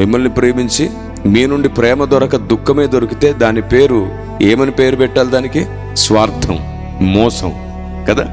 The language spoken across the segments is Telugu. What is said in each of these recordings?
మిమ్మల్ని ప్రేమించి మీ నుండి ప్రేమ దొరక దుఃఖమే దొరికితే దాని పేరు ఏమని పేరు పెట్టాలి దానికి? స్వార్థం మోసం కదా?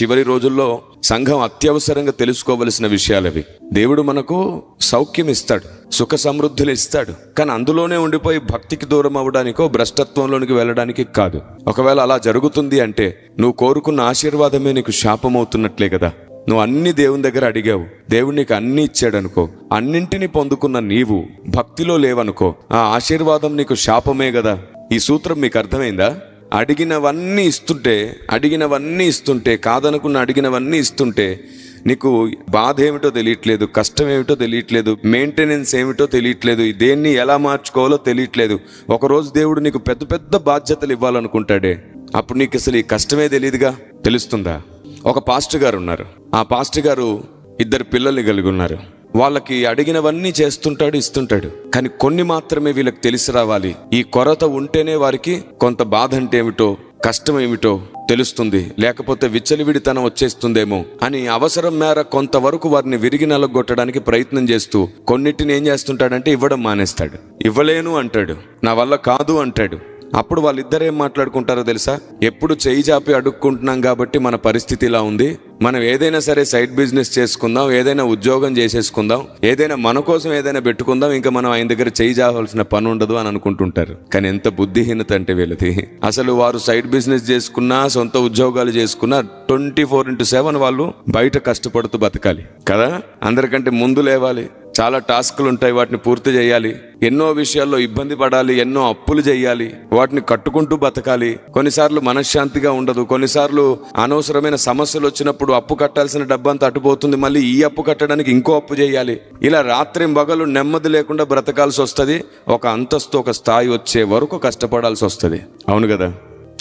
చివరి రోజుల్లో సంఘం అత్యవసరంగా తెలుసుకోవలసిన విషయాలవి. దేవుడు మనకు సౌఖ్యం ఇస్తాడు సుఖ సమృద్ధులు ఇస్తాడు. కానీ అందులోనే ఉండిపోయి భక్తికి దూరం అవ్వడానికో భ్రష్టత్వంలోనికి వెళ్ళడానికి కాదు. ఒకవేళ అలా జరుగుతుంది అంటే నువ్వు కోరుకున్న ఆశీర్వాదమే నీకు శాపమవుతున్నట్లే కదా. నువ్వు అన్ని దేవుని దగ్గర అడిగావు. దేవుడు నీకు అన్ని ఇచ్చాడనుకో అన్నింటినీ పొందుకున్న నీవు భక్తిలో లేవనుకో ఆ ఆశీర్వాదం నీకు శాపమే కదా. ఈ సూత్రం మీకు అర్థమైందా? అడిగినవన్నీ ఇస్తుంటే అడిగినవన్నీ ఇస్తుంటే కాదనుకున్న అడిగినవన్నీ ఇస్తుంటే నీకు బాధ ఏమిటో తెలియట్లేదు కష్టం ఏమిటో తెలియట్లేదు మెయింటెనెన్స్ ఏమిటో తెలియట్లేదు దేన్ని ఎలా మార్చుకోవాలో తెలియట్లేదు. ఒకరోజు దేవుడు నీకు పెద్ద పెద్ద బాధ్యతలు ఇవ్వాలనుకుంటాడే. అప్పుడు నీకు అసలు ఈ కష్టమే తెలియదుగా తెలుస్తుందా? ఒక పాస్టర్ గారు ఉన్నారు. ఆ పాస్టర్ గారు ఇద్దరు పిల్లల్ని కలిగి ఉన్నారు. వాళ్ళకి అడిగినవన్నీ చేస్తుంటాడు ఇస్తుంటాడు. కానీ కొన్ని మాత్రమే వీళ్ళకి తెలిసి రావాలి. ఈ కొరత ఉంటేనే వారికి కొంత బాధ అంటే ఏమిటో కష్టం ఏమిటో తెలుస్తుంది. లేకపోతే విచ్చలివిడితనం వచ్చేస్తుందేమో అని అవసరం మేర కొంతవరకు వారిని విరిగి నలగొట్టడానికి ప్రయత్నం చేస్తూ కొన్నిటిని ఏం చేస్తుంటాడంటే ఇవ్వడం మానేస్తాడు. ఇవ్వలేను అంటాడు. నా వల్ల కాదు అంటాడు. అప్పుడు వాళ్ళిద్దరు ఏం మాట్లాడుకుంటారో తెలుసా? ఎప్పుడు చేయి చాపి అడుక్కుంటున్నాం కాబట్టి మన పరిస్థితి ఇలా ఉంది. మనం ఏదైనా సరే సైడ్ బిజినెస్ చేసుకుందాం ఏదైనా ఉద్యోగం చేసేసుకుందాం ఏదైనా మన కోసం ఏదైనా పెట్టుకుందాం ఇంకా మనం ఆయన దగ్గర చేయి చావాల్సిన పని ఉండదు అని అనుకుంటుంటారు. కానీ ఎంత బుద్ధిహీనత అంటే వీళ్ళది. అసలు వారు సైడ్ బిజినెస్ చేసుకున్నా సొంత ఉద్యోగాలు చేసుకున్నా ట్వంటీ ఫోర్ ఇంటూ సెవెన్ వాళ్ళు బయట కష్టపడుతూ బతకాలి. కదా? అందరికంటే ముందు లేవాలి. చాలా టాస్కులు ఉంటాయి వాటిని పూర్తి చేయాలి. ఎన్నో విషయాల్లో ఇబ్బంది పడాలి ఎన్నో అప్పులు చేయాలి. వాటిని కట్టుకుంటూ బతకాలి. కొన్నిసార్లు మనశ్శాంతిగా ఉండదు. కొన్నిసార్లు అనవసరమైన సమస్యలు వచ్చినప్పుడు అప్పు కట్టాల్సిన డబ్బంతా అటుపోతుంది. మళ్ళీ ఈ అప్పు కట్టడానికి ఇంకో అప్పు చేయాలి. ఇలా రాత్రి పగలు నెమ్మది లేకుండా బ్రతకాల్సి వస్తుంది. ఒక అంతస్తు ఒక స్థాయి వచ్చే వరకు కష్టపడాల్సి వస్తుంది. అవును కదా?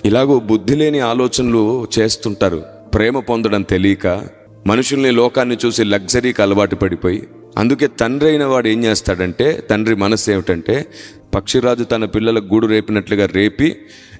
ఇలాగూ బుద్ధి లేని ఆలోచనలు చేస్తుంటారు. ప్రేమ పొందడం తెలియక మనుషుల్ని లోకాన్ని చూసి లగ్జరీకి అలవాటు పడిపోయి అందుకే తండ్రి అయిన వాడు ఏం చేస్తాడంటే తండ్రి మనసు ఏమిటంటే పక్షిరాజు తన పిల్లలకు గూడు రేపినట్లుగా రేపి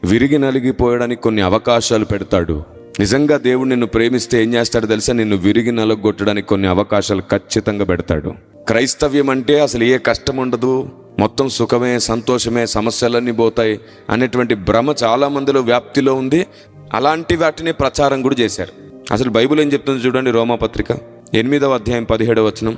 విరిగి నలిగిపోయడానికి కొన్ని అవకాశాలు పెడతాడు. నిజంగా దేవుడు నిన్ను ప్రేమిస్తే ఏం చేస్తాడో తెలుసా? నిన్ను విరిగి నలగొట్టడానికి కొన్ని అవకాశాలు ఖచ్చితంగా పెడతాడు. క్రైస్తవ్యం అంటే అసలు ఏ కష్టం ఉండదు. మొత్తం సుఖమే సంతోషమే సమస్యలన్నీ పోతాయి అనేటువంటి భ్రమ చాలా మందిలో వ్యాప్తిలో ఉంది. అలాంటి వాటిని ప్రచారం కూడా చేశారు. అసలు బైబిల్ ఏం చెప్తుంది చూడండి రోమాపత్రిక. ఎనిమిదవ అధ్యాయం పదిహేడవ వచనం.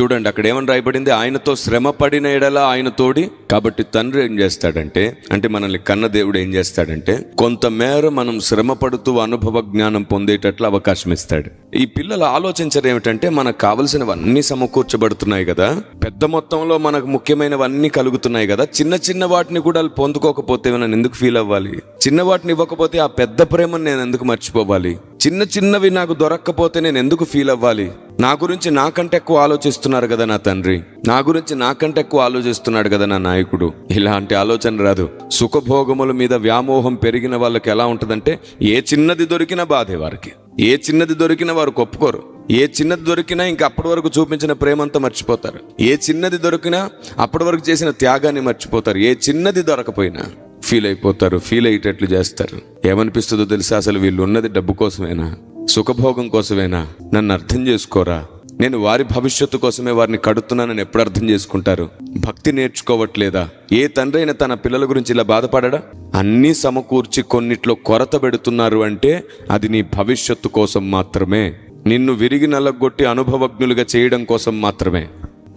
చూడండి అక్కడ ఏమని రాయబడింది? ఆయనతో శ్రమ పడిన ఎడల ఆయన తోడి. కాబట్టి తండ్రి ఏం చేస్తాడంటే అంటే మనల్ని కన్న దేవుడు ఏం చేస్తాడంటే కొంతమేర మనం శ్రమ పడుతూ అనుభవ జ్ఞానం పొందేటట్లు అవకాశం ఇస్తాడు. ఈ పిల్లలు ఆలోచించడం ఏమిటంటే మనకు కావలసినవన్నీ సమకూర్చబడుతున్నాయి కదా. పెద్ద మొత్తంలో మనకు ముఖ్యమైనవన్నీ కలుగుతున్నాయి కదా. చిన్న చిన్న వాటిని కూడా పొందుకోకపోతే నేను ఎందుకు ఫీల్ అవ్వాలి? చిన్న వాటిని ఇవ్వకపోతే ఆ పెద్ద ప్రేమను నేను ఎందుకు మర్చిపోవాలి? చిన్న చిన్నవి నాకు దొరక్కపోతే నేను ఎందుకు ఫీల్ అవ్వాలి? నా గురించి నాకంటే ఎక్కువ ఆలోచిస్తున్నారు కదా నా తండ్రి. నా గురించి నాకంటే ఎక్కువ ఆలోచిస్తున్నాడు కదా నా నాయకుడు. ఇలాంటి ఆలోచన రాదు. సుఖభోగముల మీద వ్యామోహం పెరిగిన వాళ్ళకి ఎలా ఉంటుందంటే ఏ చిన్నది దొరికినా బాధే వారికి. ఏ చిన్నది దొరికినా వారు ఒప్పుకోరు. ఏ చిన్నది దొరికినా ఇంకా అప్పటి వరకు చూపించిన ప్రేమంతా మర్చిపోతారు. ఏ చిన్నది దొరికినా అప్పటి వరకు చేసిన త్యాగాన్ని మర్చిపోతారు. ఏ చిన్నది దొరకపోయినా. ఫీల్ అయిపోతారు ఫీల్ అయ్యేటట్లు చేస్తారు. ఏమనిపిస్తుందో తెలుసా? అసలు వీళ్ళు ఉన్నది డబ్బు కోసమేనా? సుఖభోగం కోసమేనా? నన్ను అర్థం చేసుకోరా? నేను వారి భవిష్యత్తు కోసమే వారిని కడుతున్నానని ఎప్పుడు అర్థం చేసుకుంటారు? భక్తి నేర్చుకోవట్లేదా? ఏ తండ్రి అయినా తన పిల్లల గురించి ఇలా బాధపడడా? అన్నీ సమకూర్చి కొన్నిట్లో కొరత పెడుతున్నారు అంటే అది నీ భవిష్యత్తు కోసం మాత్రమే. నిన్ను విరిగి నల్లగొట్టి అనుభవజ్ఞులుగా చేయడం కోసం మాత్రమే.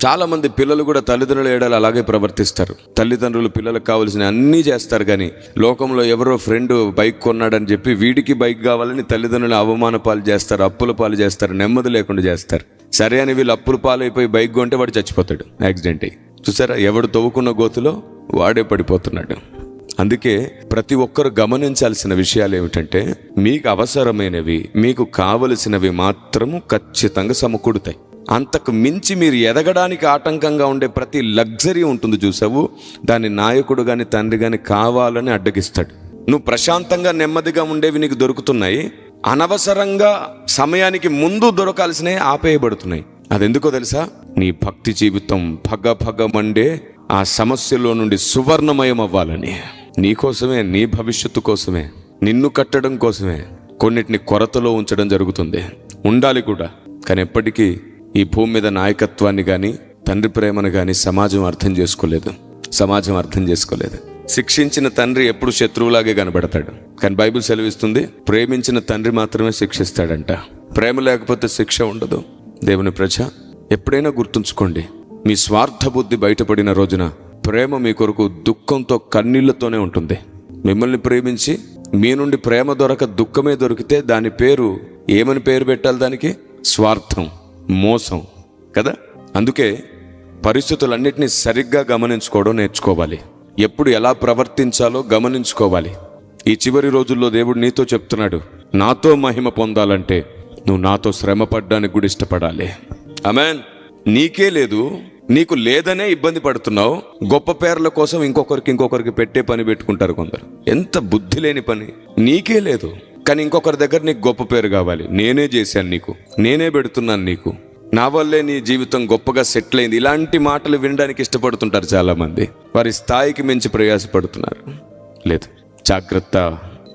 చాలా మంది పిల్లలు కూడా తల్లిదండ్రుల ఏడాలు అలాగే ప్రవర్తిస్తారు. తల్లిదండ్రులు పిల్లలకు కావాల్సిన అన్నీ చేస్తారు కానీ లోకంలో ఎవరో ఫ్రెండ్ బైక్ కొన్నాడని చెప్పి వీడికి బైక్ కావాలని తల్లిదండ్రులు అవమాన పాలు చేస్తారు అప్పుల పాలు చేస్తారు నెమ్మది లేకుండా చేస్తారు. సరే అని వీళ్ళు అప్పుల పాలైపోయి బైక్ కొంటే వాడు చచ్చిపోతాడు. యాక్సిడెంట్ అయ్యి. చూసారా? ఎవడు తవ్వుకున్న గోతులో వాడే పడిపోతున్నాడు. అందుకే ప్రతి ఒక్కరు గమనించాల్సిన విషయాలు ఏమిటంటే మీకు అవసరమైనవి మీకు కావలసినవి మాత్రము ఖచ్చితంగా సమకూడుతాయి అంతకు మించి మీరు ఎదగడానికి ఆటంకంగా ఉండే ప్రతి లగ్జరీ ఉంటుంది చూసావు? దాన్ని నాయకుడు కానీ తండ్రి కానీ కావాలని అడ్డగిస్తాడు. నువ్వు ప్రశాంతంగా నెమ్మదిగా ఉండేవి నీకు దొరుకుతున్నాయి. అనవసరంగా సమయానికి ముందు దొరకాల్సినవి ఆపేయబడుతున్నాయి. అదెందుకో తెలుసా? నీ భక్తి జీవితం భగ భగ మండే ఆ సమస్యలో నుండి సువర్ణమయం అవ్వాలని నీ కోసమే నీ భవిష్యత్తు కోసమే నిన్ను కట్టడం కోసమే కొన్నిటిని కొరతలో ఉంచడం జరుగుతుంది. ఉండాలి కూడా కానీ ఎప్పటికీ ఈ భూమి మీద నాయకత్వాన్ని కానీ తండ్రి ప్రేమను కానీ సమాజం అర్థం చేసుకోలేదు. సమాజం అర్థం చేసుకోలేదు. శిక్షించిన తండ్రి ఎప్పుడు శత్రువులాగే కనబడతాడు. కానీ బైబిల్ సెలవిస్తుంది ప్రేమించిన తండ్రి మాత్రమే శిక్షిస్తాడంట. ప్రేమ లేకపోతే శిక్ష ఉండదు. దేవుని ప్రజ ఎప్పుడైనా గుర్తుంచుకోండి మీ స్వార్థ బుద్ధి బయటపడిన రోజున ప్రేమ మీ కొరకు దుఃఖంతో కన్నీళ్ళతోనే ఉంటుంది. మిమ్మల్ని ప్రేమించి మీ నుండి ప్రేమ దొరక దుఃఖమే దొరికితే దాని పేరు ఏమని పేరు పెట్టాలి దానికి? స్వార్థం. మోసం కదా? అందుకే పరిస్థితులన్నింటినీ సరిగ్గా గమనించుకోవడం నేర్చుకోవాలి. ఎప్పుడు ఎలా ప్రవర్తించాలో గమనించుకోవాలి. ఈ చివరి రోజుల్లో దేవుడు నీతో చెప్తున్నాడు నాతో మహిమ పొందాలంటే నువ్వు నాతో శ్రమ పడ్డానికి కూడా ఇష్టపడాలి. అమెన్ నీకే లేదు నీకు లేదనే ఇబ్బంది పడుతున్నావు గొప్ప పేర్ల కోసం ఇంకొకరికి ఇంకొకరికి పెట్టే పని పెట్టుకుంటారు కొందరు. ఎంత బుద్ధి లేని పని. నీకే లేదు. కానీ ఇంకొకరి దగ్గర నీకు గొప్ప పేరు కావాలి. నేనే చేశాను నీకు. నేనే పెడుతున్నాను నీకు. నా వల్లే నీ జీవితం గొప్పగా సెటిల్ అయింది. ఇలాంటి మాటలు వినడానికి ఇష్టపడుతుంటారు చాలా మంది వారి స్థాయికి మించి ప్రయాసపడుతున్నారు. లేదు. జాగ్రత్త.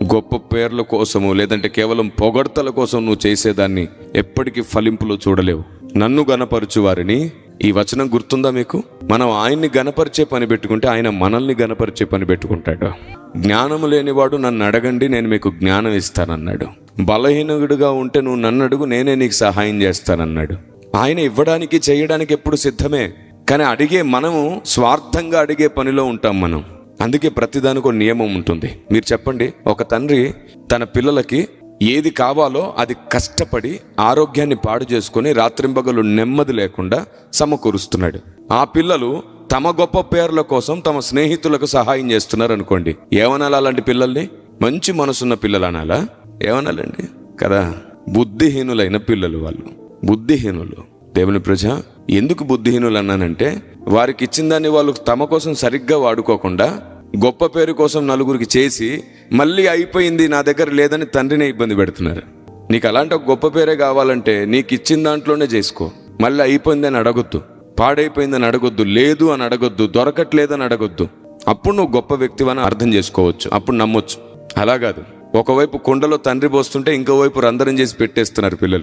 గొప్ప పేర్ల కోసము లేదంటే కేవలం పొగడ్తల కోసం నువ్వు చేసేదాన్ని ఎప్పటికీ ఫలింపులు చూడలేవు. నన్ను గనపరచు వారిని ఈ వచనం గుర్తుందా మీకు? మనం ఆయన్ని గనపరిచే పని పెట్టుకుంటే ఆయన మనల్ని గనపరిచే పని పెట్టుకుంటాడు. జ్ఞానము లేనివాడు నన్ను అడగండి నేను మీకు జ్ఞానం ఇస్తానన్నాడు. బలహీనుడుగా ఉంటే నువ్వు నన్ను అడుగు నేనే నీకు సహాయం చేస్తానన్నాడు. ఆయన ఇవ్వడానికి చేయడానికి ఎప్పుడు సిద్ధమే. కానీ అడిగే మనము స్వార్థంగా అడిగే పనిలో ఉంటాం మనం. అందుకే ప్రతిదానికి ఒక నియమం ఉంటుంది. మీరు చెప్పండి ఒక తండ్రి తన పిల్లలకి ఏది కావాలో అది కష్టపడి ఆరోగ్యాన్ని పాడు చేసుకుని రాత్రింబగలు నెమ్మది లేకుండా సమకూరుస్తున్నాడు. ఆ పిల్లలు తమ గొప్ప పేర్ల కోసం తమ స్నేహితులకు సహాయం చేస్తున్నారు అనుకోండి ఏమనాలా అలాంటి పిల్లల్ని? మంచి మనసున్న పిల్లలు అనాలా? ఏమనాలండి? కదా బుద్ధిహీనులైన పిల్లలు వాళ్ళు. బుద్ధిహీనులు. దేవుని ప్రజ ఎందుకు బుద్ధిహీనులు అన్నానంటే వారికి ఇచ్చిన దాన్ని వాళ్ళు తమ కోసం సరిగ్గా వాడుకోకుండా గొప్ప పేరు కోసం నలుగురికి చేసి మళ్ళీ అయిపోయింది నా దగ్గర లేదని తండ్రినే ఇబ్బంది పెడుతున్నారు. నీకు అలాంటి ఒక గొప్ప పేరే కావాలంటే నీకు ఇచ్చిన దాంట్లోనే చేసుకో. మళ్ళీ అయిపోయిందని అడగొద్దు. పాడైపోయిందని అడగొద్దు. లేదు అని అడగొద్దు. దొరకట్లేదని అడగొద్దు. అప్పుడు నువ్వు గొప్ప వ్యక్తివని అర్థం చేసుకోవచ్చు. అప్పుడు నమ్మొచ్చు. అలా కాదు. ఒకవైపు కుండలో తండ్రి పోస్తుంటే ఇంకోవైపు రంధ్రం చేసి పెట్టేస్తున్నారు పిల్లలు.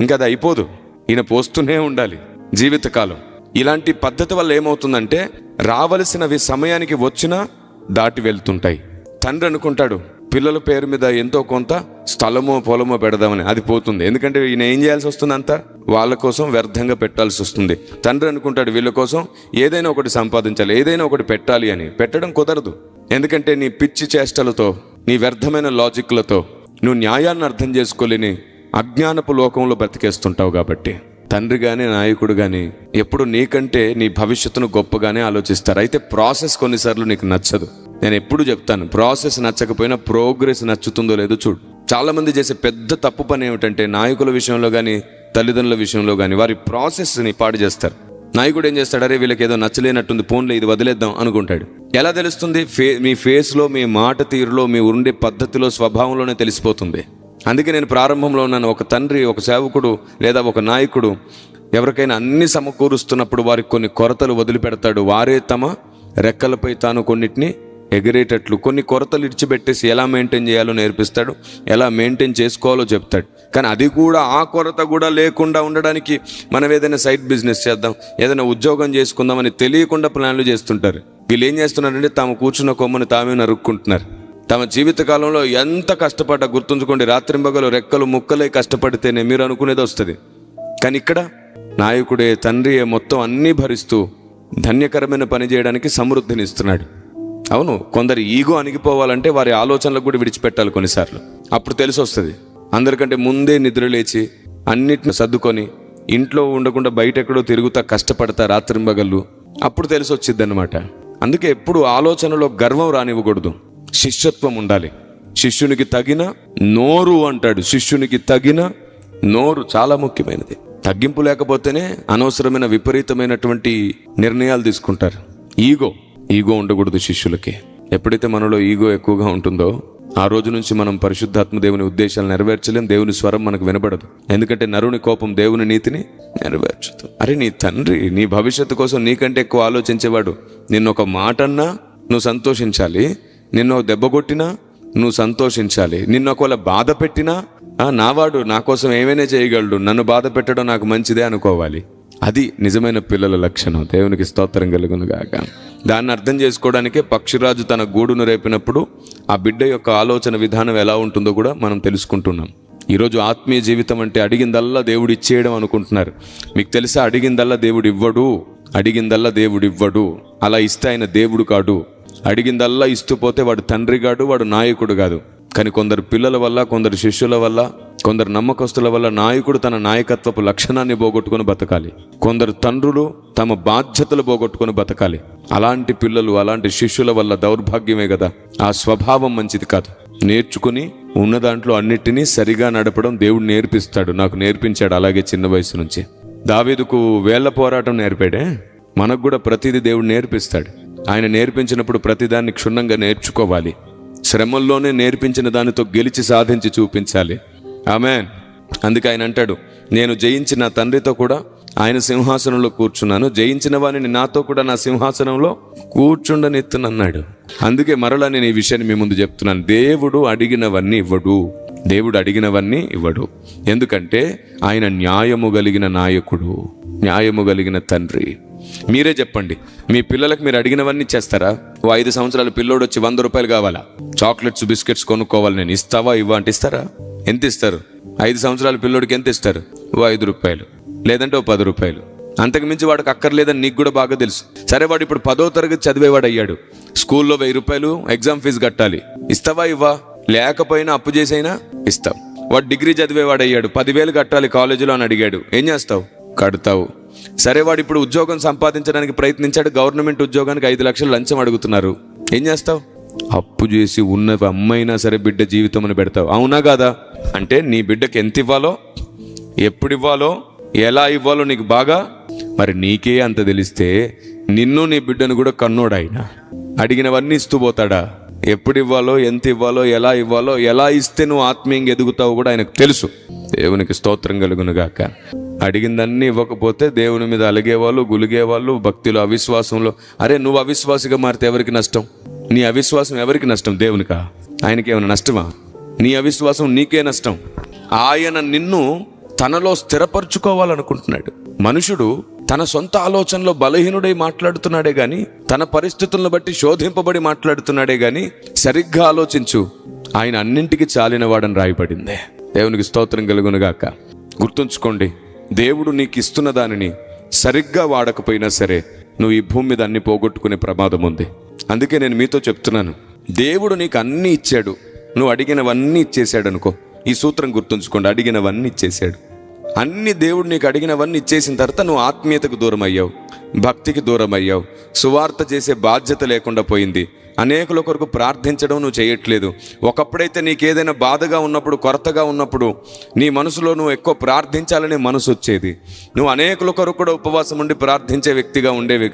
ఇంకా అది అయిపోదు. ఈయన పోస్తూనే ఉండాలి. జీవితకాలం. ఇలాంటి పద్ధతి వల్ల ఏమవుతుందంటే రావలసినవి సమయానికి వచ్చినా దాటి వెళ్తుంటాయి. తండ్రి అనుకుంటాడు పిల్లల పేరు మీద ఎంతో కొంత స్థలమో పొలమో పెడదామని అది పోతుంది. ఎందుకంటే ఈయన ఏం చేయాల్సి వస్తుంది అంతా? వాళ్ళ కోసం వ్యర్థంగా పెట్టాల్సి వస్తుంది. తండ్రి అనుకుంటాడు వీళ్ళ కోసం ఏదైనా ఒకటి సంపాదించాలి ఏదైనా ఒకటి పెట్టాలి అని. పెట్టడం కుదరదు. ఎందుకంటే నీ పిచ్చి చేష్టలతో నీ వ్యర్థమైన లాజిక్లతో నువ్వు న్యాయాన్ని అర్థం చేసుకోలేని అజ్ఞానపు లోకంలో బ్రతికేస్తుంటావు కాబట్టి. తండ్రి కానీ నాయకుడు కానీ ఎప్పుడు నీకంటే నీ భవిష్యత్తును గొప్పగానే ఆలోచిస్తారు. అయితే ప్రాసెస్ కొన్నిసార్లు నీకు నచ్చదు. నేను ఎప్పుడు చెప్తాను ప్రాసెస్ నచ్చకపోయినా ప్రోగ్రెస్ నచ్చుతుందో లేదో చూడు. చాలామంది చేసే పెద్ద తప్పు పని ఏమిటంటే నాయకుల విషయంలో కానీ తల్లిదండ్రుల విషయంలో కానీ వారి ప్రాసెస్ని పాడు చేస్తారు. నాయకుడు ఏం చేస్తాడు అరే వీళ్ళకి ఏదో నచ్చలేనట్టుంది ఫోన్లో ఇది వదిలేద్దాం అనుకుంటాడు. ఎలా తెలుస్తుంది? ఫే మీ ఫేస్లో మీ మాట తీరులో మీ ఉండే పద్ధతిలో స్వభావంలోనే తెలిసిపోతుంది. అందుకే నేను ప్రారంభంలో ఉన్నాను. ఒక తండ్రి ఒక సేవకుడు లేదా ఒక నాయకుడు ఎవరికైనా అన్ని సమకూరుస్తున్నప్పుడు వారికి కొన్ని కొరతలు వదిలిపెడతాడు. వారే తమ రెక్కలపై తాను కొన్నిటిని ఎగిరేటట్లు కొన్ని కొరతలు ఇడిచిపెట్టేసి ఎలా మెయింటైన్ చేయాలో నేర్పిస్తాడు. ఎలా మెయింటైన్ చేసుకోవాలో చెప్తాడు. కానీ అది కూడా ఆ కొరత కూడా లేకుండా ఉండడానికి మనం ఏదైనా సైడ్ బిజినెస్ చేద్దాం ఏదైనా ఉద్యోగం చేసుకుందామని తెలియకుండా ప్లాన్లు చేస్తుంటారు. వీళ్ళు ఏం చేస్తున్నారంటే తాము కూర్చున్న కొమ్మని తామే నరుక్కుంటున్నారు. తమ జీవితకాలంలో ఎంత కష్టపడ్డా గుర్తుంచుకోండి. రాత్రింబగలు రెక్కలు ముక్కలే కష్టపడితేనే మీరు అనుకునేది వస్తుంది. కానీ ఇక్కడ నాయకుడే తండ్రియే మొత్తం అన్నీ భరిస్తూ ధన్యకరమైన పని చేయడానికి సమృద్ధినిస్తున్నాడు. అవును కొందరు ఈగో అణిగిపోవాలంటే వారి ఆలోచనలకు కూడా విడిచిపెట్టాలి కొన్నిసార్లు. అప్పుడు తెలిసి వస్తుంది. అందరికంటే ముందే నిద్ర లేచి అన్నిటిని సర్దుకొని ఇంట్లో ఉండకుండా బయట ఎక్కడో తిరుగుతా కష్టపడతా రాత్రింబగళ్ళు అప్పుడు తెలిసి వచ్చింది అనమాట అందుకే ఎప్పుడు ఆలోచనలో గర్వం రానివ్వకూడదు. శిష్యత్వం ఉండాలి. శిష్యునికి తగిన నోరు అంటాడు. శిష్యునికి తగిన నోరు చాలా ముఖ్యమైనది. తగ్గింపు లేకపోతేనే అనవసరమైన విపరీతమైనటువంటి నిర్ణయాలు తీసుకుంటారు. ఈగో. ఈగో ఉండకూడదు శిష్యులకి. ఎప్పుడైతే మనలో ఈగో ఎక్కువగా ఉంటుందో ఆ రోజు నుంచి మనం పరిశుద్ధాత్మ దేవుని ఉద్దేశాలు నెరవేర్చలేం. దేవుని స్వరం మనకు వినబడదు. ఎందుకంటే నరుని కోపం దేవుని నీతిని నెరవేర్చదు అరే నీ తండ్రి నీ భవిష్యత్తు కోసం నీకంటే ఎక్కువ ఆలోచించేవాడు. నిన్న ఒక మాట అన్నా నువ్వు సంతోషించాలి. నిన్ను దెబ్బ కొట్టినా నువ్వు సంతోషించాలి. నిన్ను ఒకవేళ బాధ పెట్టినా "ఆ, నావాడు నా కోసం ఏమైనా చేయగలడు. నన్ను బాధ పెట్టడం నాకు మంచిదే అనుకోవాలి. అది నిజమైన పిల్లల లక్షణం. దేవునికి స్తోత్రం కలుగును గాక. దాన్ని అర్థం చేసుకోవడానికే పక్షిరాజు తన గూడును రేపినప్పుడు ఆ బిడ్డ యొక్క ఆలోచన విధానం ఎలా ఉంటుందో కూడా మనం తెలుసుకుంటున్నాం. ఈరోజు ఆత్మీయ జీవితం అంటే అడిగిందల్లా దేవుడు ఇచ్చేయడం అనుకుంటున్నారు. మీకు తెలుసా? అడిగిందల్లా దేవుడు ఇవ్వడు. అడిగిందల్లా దేవుడు ఇవ్వడు. అలా ఇస్తే ఆయన దేవుడు కాడు. అడిగిందల్లా ఇస్తూ పోతే వాడు తండ్రి కాడు వాడు నాయకుడు కాదు. కానీ కొందరు పిల్లల వల్ల కొందరు శిష్యుల వల్ల కొందరు నమ్మకస్తుల వల్ల నాయకుడు తన నాయకత్వపు లక్షణాన్ని పోగొట్టుకొని బతకాలి. కొందరు తండ్రులు తమ బాధ్యతలు పోగొట్టుకొని బతకాలి. అలాంటి పిల్లలు అలాంటి శిష్యుల వల్ల దౌర్భాగ్యమే కదా. ఆ స్వభావం మంచిది కాదు. నేర్చుకుని ఉన్న దాంట్లో అన్నిటినీ సరిగా నడపడం దేవుడు నేర్పిస్తాడు. నాకు నేర్పించాడు అలాగే చిన్న వయసు నుంచి. దావీదుకు వేళ్ళ పోరాటం నేర్పాడే. మనకు కూడా ప్రతిదీ దేవుడు నేర్పిస్తాడు. ఆయన నేర్పించినప్పుడు ప్రతిదాన్ని క్షుణ్ణంగా నేర్చుకోవాలి. శ్రమల్లోనే నేర్పించిన దానితో గెలిచి సాధించి చూపించాలి. ఆమె అందుకే ఆయన అంటాడు నేను జయించిన తండ్రితో కూడా ఆయన సింహాసనంలో కూర్చున్నాను. జయించిన వారిని నాతో కూడా నా సింహాసనంలో కూర్చుండనెత్తునన్నాడు. అందుకే మరలా నేను ఈ విషయాన్ని మీ ముందు చెప్తున్నాను. దేవుడు అడిగినవన్నీ ఇవ్వడు. దేవుడు అడిగినవన్నీ ఇవ్వడు. ఎందుకంటే ఆయన న్యాయము కలిగిన నాయకుడు న్యాయము కలిగిన తండ్రి. మీరే చెప్పండి మీ పిల్లలకు మీరు అడిగినవన్నీ చేస్తారా? ఓ ఐదు సంవత్సరాల పిల్లోడు వచ్చి వంద రూపాయలు కావాలా? చాక్లెట్స్ బిస్కెట్స్ కొనుక్కోవాలి నేను ఇస్తావా ఇవ్వ అంటే ఇస్తారా? ఎంత ఇస్తారు? ఐదు సంవత్సరాల పిల్లోడికి ఎంత ఇస్తారు? ఓ ఐదు రూపాయలు లేదంటే ఓ పది రూపాయలు. అంతకు మించి వాడికి అక్కర్లేదని నీకు కూడా బాగా తెలుసు. సరే వాడు ఇప్పుడు పదో తరగతి చదివేవాడు అయ్యాడు స్కూల్లో వెయ్యి రూపాయలు ఎగ్జామ్ ఫీజు కట్టాలి. ఇస్తావా ఇవ్వా? లేకపోయినా అప్పు చేసైనా ఇస్తావు వాడు డిగ్రీ చదివేవాడు అయ్యాడు పదివేలు కట్టాలి కాలేజీలో అని అడిగాడు. ఏం చేస్తావు? కడతావు. సరే వాడు ఇప్పుడు ఉద్యోగం సంపాదించడానికి ప్రయత్నించాడు గవర్నమెంట్ ఉద్యోగానికి ఐదు లక్షలు లంచం అడుగుతున్నారు. ఏం చేస్తావు? అప్పు చేసి ఉన్న అమ్మైనా సరే బిడ్డ జీవితం అని పెడతావు. అవునా కాదా? అంటే నీ బిడ్డకి ఎంత ఇవ్వాలో ఎప్పుడు ఇవ్వాలో ఎలా ఇవ్వాలో నీకు బాగా? మరి నీకే అంత తెలిస్తే నిన్ను నీ బిడ్డను కూడా కన్నోడాయన? అడిగినవన్నీ ఇస్తూ పోతాడా? ఎప్పుడు ఇవ్వాలో ఎంత ఇవ్వాలో ఎలా ఇవ్వాలో ఎలా ఇస్తే నువ్వు ఆత్మీయంగా ఎదుగుతావు కూడా ఆయనకు తెలుసు. దేవునికి స్తోత్రం కలుగునుగాక. అడిగిందన్నీ ఇవ్వకపోతే దేవుని మీద అలిగేవాళ్ళు గులిగేవాళ్ళు భక్తిలో అవిశ్వాసంలో. అరే నువ్వు అవిశ్వాసిగా మారితే ఎవరికి నష్టం? నీ అవిశ్వాసం ఎవరికి నష్టం? దేవునికా? ఆయనకి ఏమైనా నష్టమా? నీ అవిశ్వాసం నీకే నష్టం. ఆయన నిన్ను తనలో స్థిరపరచుకోవాలనుకుంటున్నాడు. మనుషుడు తన సొంత ఆలోచనలో బలహీనుడై మాట్లాడుతున్నాడే గాని తన పరిస్థితులను బట్టి శోధింపబడి మాట్లాడుతున్నాడే గాని సరిగ్గా ఆలోచించు ఆయన అన్నింటికి చాలినవాడని రాయబడింది. దేవునికి స్తోత్రం కలుగునుగాక గుర్తుంచుకోండి దేవుడు నీకు ఇస్తున్న దానిని సరిగ్గా వాడకపోయినా సరే నువ్వు ఈ భూమి మీద అన్ని పోగొట్టుకునే ప్రమాదం ఉంది. అందుకే నేను మీతో చెప్తున్నాను. దేవుడు నీకు అన్నీ ఇచ్చాడు. నువ్వు అడిగినవన్నీ ఇచ్చేసాడు అనుకో ఈ సూత్రం గుర్తుంచుకోండి. అడిగినవన్నీ ఇచ్చేసాడు అన్ని దేవుడు నీకు అడిగినవన్నీ ఇచ్చేసిన తర్వాత నువ్వు ఆత్మీయతకు దూరం అయ్యావు భక్తికి దూరం అయ్యావు సువార్త చేసే బాధ్యత లేకుండా పోయింది. అనేకుల కొరకు ప్రార్థించడం నువ్వు చేయట్లేదు. ఒకప్పుడైతే నీకు ఏదైనా బాధగా ఉన్నప్పుడు కొరతగా ఉన్నప్పుడు నీ మనసులో నువ్వు ఎక్కువ ప్రార్థించాలనే మనసు వచ్చేది. నువ్వు అనేకుల కొరకు కూడా ఉపవాసం ఉండి ప్రార్థించే వ్యక్తిగా ఉండేవి.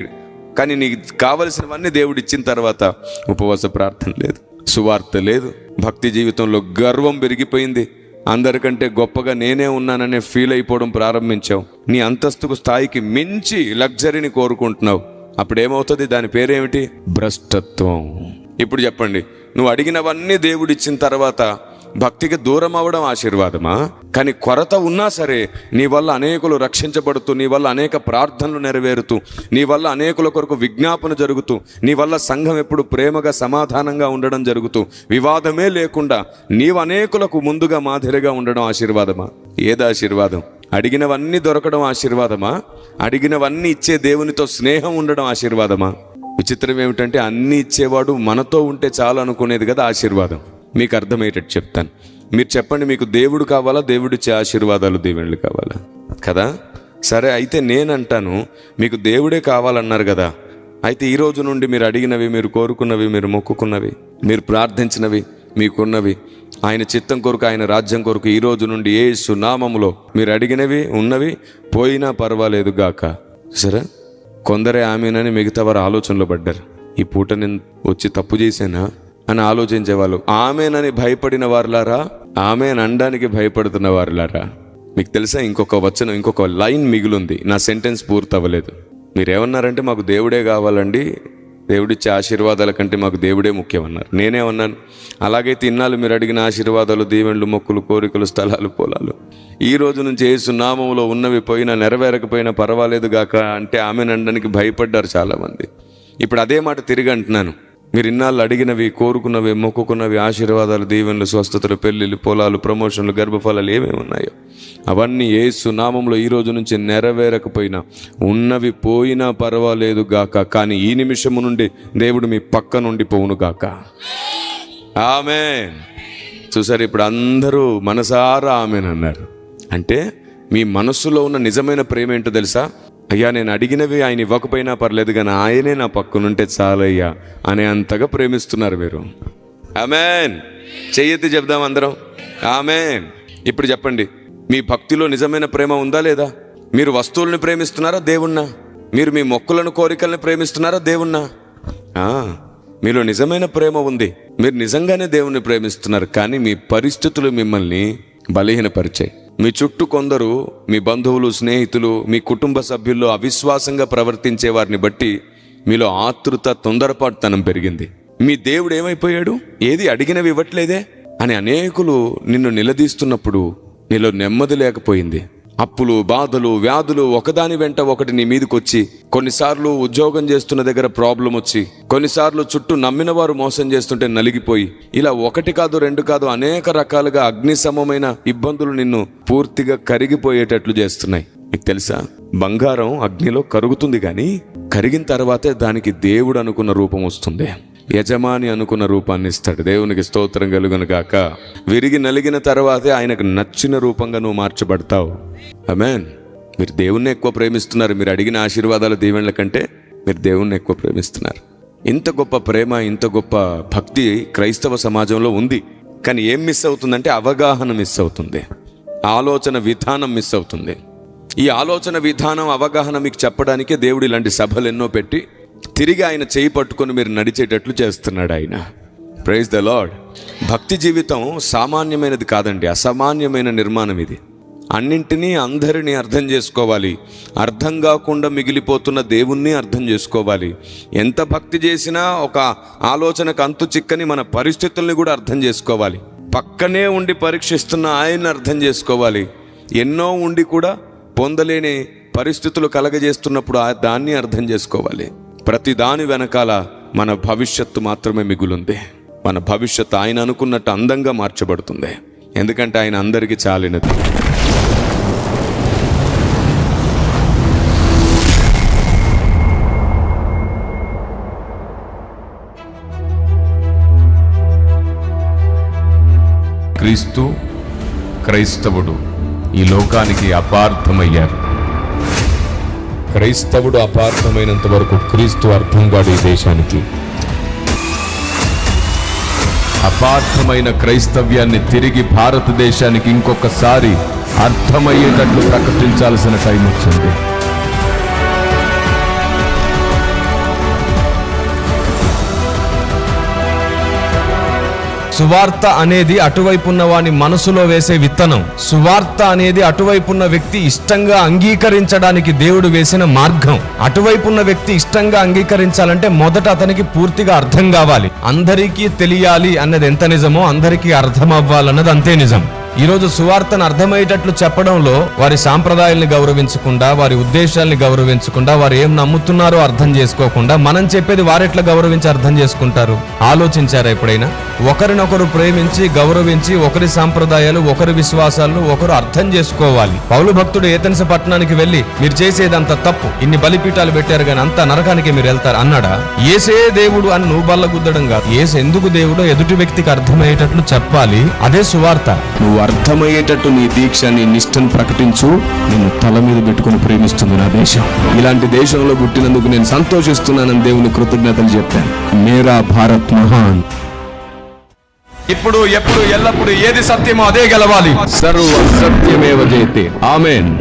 కానీ నీకు కావలసినవన్నీ దేవుడు ఇచ్చిన తర్వాత ఉపవాస ప్రార్థన లేదు సువార్త లేదు భక్తి జీవితంలో గర్వం పెరిగిపోయింది. అందరికంటే గొప్పగా నేనే ఉన్నాననే ఫీల్ అయిపోవడం ప్రారంభించావు. నీ అంతస్తుకు స్థాయికి మించి లగ్జరీని కోరుకుంటున్నావు. అప్పుడేమవుతుంది? దాని పేరేమిటి? భ్రష్టత్వం. ఇప్పుడు చెప్పండి. నువ్వు అడిగినవన్నీ దేవుడిచ్చిన తర్వాత భక్తికి దూరం అవ్వడం ఆశీర్వాదమా? కానీ కొరత ఉన్నా సరే నీ వల్ల అనేకులు రక్షించబడుతూ నీ వల్ల అనేక ప్రార్థనలు నెరవేరుతూ నీ వల్ల అనేకుల కొరకు విజ్ఞాపన జరుగుతూ నీ వల్ల సంఘం ఎప్పుడు ప్రేమగా సమాధానంగా ఉండడం జరుగుతూ వివాదమే లేకుండా నీవు అనేకులకు ముందుగా మాదిరిగా ఉండడం ఆశీర్వాదమా? ఏది ఆశీర్వాదం? అడిగినవన్నీ దొరకడం ఆశీర్వాదమా? అడిగినవన్నీ ఇచ్చే దేవునితో స్నేహం ఉండడం ఆశీర్వాదమా? విచిత్రం ఏమిటంటే అన్నీ ఇచ్చేవాడు మనతో ఉంటే చాలు అనుకునేది కదా ఆశీర్వాదం. మీకు అర్థమయ్యేటట్టు చెప్తాను. మీరు చెప్పండి మీకు దేవుడు కావాలా దేవుడిచ్చే ఆశీర్వాదాలు దేవుళ్ళు కావాలా? కదా? సరే అయితే నేనంటాను మీకు దేవుడే కావాలన్నారు కదా? అయితే ఈ రోజు నుండి మీరు అడిగినవి మీరు కోరుకున్నవి మీరు మొక్కుకున్నవి మీరు ప్రార్థించినవి మీకున్నవి ఆయన చిత్తం కొరకు ఆయన రాజ్యం కొరకు ఈ రోజు నుండి ఏ సునామములో మీరు అడిగినవి ఉన్నవి పోయినా పర్వాలేదు గాక. సరే? కొందరే ఆమెనని మిగతా వారు ఆలోచనలో పడ్డారు. ఈ పూట నేను వచ్చి తప్పు చేశానా? అని ఆలోచించేవాళ్ళు. ఆమెనని భయపడిన వారులారా? ఆమెను అనడానికి భయపడుతున్న వారులారా? మీకు తెలుసా ఇంకొక వచనం ఇంకొక లైన్ మిగులుంది. నా సెంటెన్స్ పూర్తవ్వలేదు. మీరేమన్నారంటే మాకు దేవుడే కావాలండి. దేవుడిచ్చే ఆశీర్వాదాల కంటే మాకు దేవుడే ముఖ్యమన్నారు నేనే నేనేమన్నాను అలాగైతే ఇన్నాళ్ళు మీరు అడిగిన ఆశీర్వాదాలు దీవెండ్లు మొక్కులు కోరికలు స్థలాలు పొలాలు. ఈ రోజు నుంచి ఏ సున్నామంలో ఉన్నవి పోయినా నెరవేరకపోయినా పర్వాలేదు గాక అంటే ఆమెనండడానికి అనడానికి భయపడ్డారు చాలామంది. ఇప్పుడు అదే మాట తిరిగి అంటున్నాను. మీరు ఇన్నాళ్ళు అడిగినవి కోరుకున్నవి మొక్కుకున్నవి ఆశీర్వాదాలు దీవెనలు స్వస్థతలు పెళ్ళిళ్ళు పొలాలు ప్రమోషన్లు గర్భఫలాలు ఏమేమి ఉన్నాయో? అవన్నీ ఏసు నామంలో ఈ రోజు నుంచి నెరవేరకపోయినా ఉన్నవి పోయినా పర్వాలేదు గాక కానీ ఈ నిమిషము నుండి దేవుడు మీ పక్క నుండి పోవును గాక. ఆమె చూసారు ఇప్పుడు అందరూ మనసారా ఆమెనన్నారు అంటే మీ మనస్సులో ఉన్న నిజమైన ప్రేమ ఏంటో తెలుసా? అయ్యా నేను అడిగినవి ఆయన ఇవ్వకపోయినా పర్లేదు కానీ ఆయనే నా పక్కనుంటే చాలయ్యా అనే అంతగా ప్రేమిస్తున్నారు మీరు ఆమెన్. చెయ్యెత్తి చెప్దాం అందరం. ఆమెన్. ఇప్పుడు చెప్పండి మీ భక్తిలో నిజమైన ప్రేమ ఉందా లేదా? మీరు వస్తువులను ప్రేమిస్తున్నారా దేవుణ్ణా? మీరు మీ మొక్కులను కోరికలను ప్రేమిస్తున్నారా దేవుణ్ణా? మీలో నిజమైన ప్రేమ ఉంది. మీరు నిజంగానే దేవుణ్ణి ప్రేమిస్తున్నారు కానీ మీ పరిస్థితులు మిమ్మల్ని బలహీనపరిచాయి. మీ చుట్టూ కొందరు మీ బంధువులు స్నేహితులు మీ కుటుంబ సభ్యుల్లో అవిశ్వాసంగా ప్రవర్తించే వారిని బట్టి మీలో ఆతృత తొందరపాటుతనం పెరిగింది. మీ దేవుడు ఏమైపోయాడు? ఏది అడిగినవి ఇవ్వట్లేదే? అని అనేకులు నిన్ను నిలదీస్తున్నప్పుడు నీలో నెమ్మది లేకపోయింది. అప్పులు బాధలు వ్యాధులు ఒకదాని వెంట ఒకటి నీ మీదకొచ్చి కొన్నిసార్లు ఉద్యోగం చేస్తున్న దగ్గర ప్రాబ్లం వచ్చి కొన్నిసార్లు చుట్టూ నమ్మిన వారు మోసం చేస్తుంటే నలిగిపోయి ఇలా ఒకటి కాదు రెండు కాదు అనేక రకాలుగా అగ్ని సమమైన ఇబ్బందులు నిన్ను పూర్తిగా కరిగిపోయేటట్లు చేస్తున్నాయి. మీకు తెలుసా? బంగారం అగ్నిలో కరుగుతుంది కానీ కరిగిన తర్వాతే దానికి దేవుడు అనుకున్న రూపం వస్తుంది. యజమాని అనుకున్న రూపాన్ని ఇస్తాడు. దేవునికి స్తోత్రం కలుగును గాక. విరిగి నలిగిన తర్వాతే ఆయనకు నచ్చిన రూపంగా నువ్వు మార్చబడతావు. అమెన్ మీరు దేవుణ్ణి ఎక్కువ ప్రేమిస్తున్నారు. మీరు అడిగిన ఆశీర్వాదాల దీవెనల కంటే మీరు దేవుణ్ణి ఎక్కువ ప్రేమిస్తున్నారు. ఇంత గొప్ప ప్రేమ ఇంత గొప్ప భక్తి క్రైస్తవ సమాజంలో ఉంది. కానీ ఏం మిస్ అవుతుందంటే అవగాహన మిస్ అవుతుంది. ఆలోచన విధానం మిస్ అవుతుంది. ఈ ఆలోచన విధానం అవగాహన మీకు చెప్పడానికే దేవుడు ఇలాంటి సభలు ఎన్నో పెట్టి తిరిగి ఆయన చేయి పట్టుకొని మీరు నడిచేటట్లు చేస్తున్నాడు ఆయన. ప్రైజ్ ద లార్డ్ భక్తి జీవితం సామాన్యమైనది కాదండి అసామాన్యమైన నిర్మాణం ఇది. అన్నింటినీ అందరినీ అర్థం చేసుకోవాలి. అర్థం కాకుండా మిగిలిపోతున్న దేవుణ్ణి అర్థం చేసుకోవాలి. ఎంత భక్తి చేసినా ఒక ఆలోచనకు అంతు చిక్కని మన పరిస్థితుల్ని కూడా అర్థం చేసుకోవాలి. పక్కనే ఉండి పరీక్షిస్తున్న ఆయన్ని అర్థం చేసుకోవాలి. ఎన్నో ఉండి కూడా పొందలేని పరిస్థితులు కలగజేస్తున్నప్పుడు ఆ దాన్ని అర్థం చేసుకోవాలి. ప్రతి దాని వెనకాల మన భవిష్యత్తు మాత్రమే మిగులుంది. మన భవిష్యత్తు ఆయన అనుకున్నట్టు అందంగా మార్చబడుతుంది. ఎందుకంటే ఆయన అందరికీ చాలినది. క్రీస్తు క్రైస్తవుడు ఈ లోకానికి అపార్థమయ్యారు. క్రైస్తవుడు అపార్థమైనంత వరకు క్రీస్తు అర్థం కాడు ఈ దేశానికి. అపార్థమైన క్రైస్తవ్యాన్ని తిరిగి భారతదేశానికి ఇంకొకసారి అర్థమయ్యేటట్లు ప్రకటించాల్సిన టైం వచ్చింది. సువార్త అనేది అటువైపున్న వాని మనసులో వేసే విత్తనం. సువార్త అనేది అటువైపున్న వ్యక్తి ఇష్టంగా అంగీకరించడానికి దేవుడు వేసిన మార్గం. అటువైపున్న వ్యక్తి ఇష్టంగా అంగీకరించాలంటే మొదట అతనికి పూర్తిగా అర్థం కావాలి. అందరికీ తెలియాలి అన్నది ఎంత నిజమో అందరికీ అర్థం అవ్వాలన్నది అంతే నిజం. ఈరోజు సువార్తను అర్థమయ్యేటట్లు చెప్పడంలో వారి సాంప్రదాయాల్ని గౌరవించకుండా వారి ఉద్దేశాల్ని గౌరవించకుండా వారు ఏం నమ్ముతున్నారో అర్థం చేసుకోకుండా మనం చెప్పేది వారెట్లా గౌరవించి అర్థం చేసుకుంటారు? ఆలోచించారా ఎప్పుడైనా? ఒకరినొకరు ప్రేమించి గౌరవించి ఒకరి సాంప్రదాయాలు ఒకరి విశ్వాసాలను ఒకరు అర్థం చేసుకోవాలి. పౌలు భక్తుడు ఏతెన్స పట్టణానికి వెళ్ళి మీరు చేసేదంత తప్పు. ఇన్ని బలిపీఠాలు పెట్టారు కానీ అంత నరకానికి మీరు వెళ్తారు? అన్నాడా? ఏసే దేవుడు అని నువ్వు బల్లగుద్దడం కాదు. ఏసు ఎందుకు దేవుడో ఎదుటి వ్యక్తికి అర్థమయ్యేటట్లు చెప్పాలి. అదే సువార్త. నువ్వు అర్థమయ్యేటట్టు నీ దీక్ష నీ నిష్టను ప్రకటించు. నిన్ను తల మీద పెట్టుకుని ప్రేమిస్తుంది నా దేశం. ఇలాంటి దేశంలో పుట్టినందుకు నేను సంతోషిస్తున్నానని దేవుని కృతజ్ఞతలు చెప్పాను. మేరా భారత్ మహాన్. ఇప్పుడు ఎప్పుడు ఎల్లప్పుడు ఏది సత్యమో అదే గెలవాలి. సర్వ సత్యమేవ జయతే. ఆమెన్.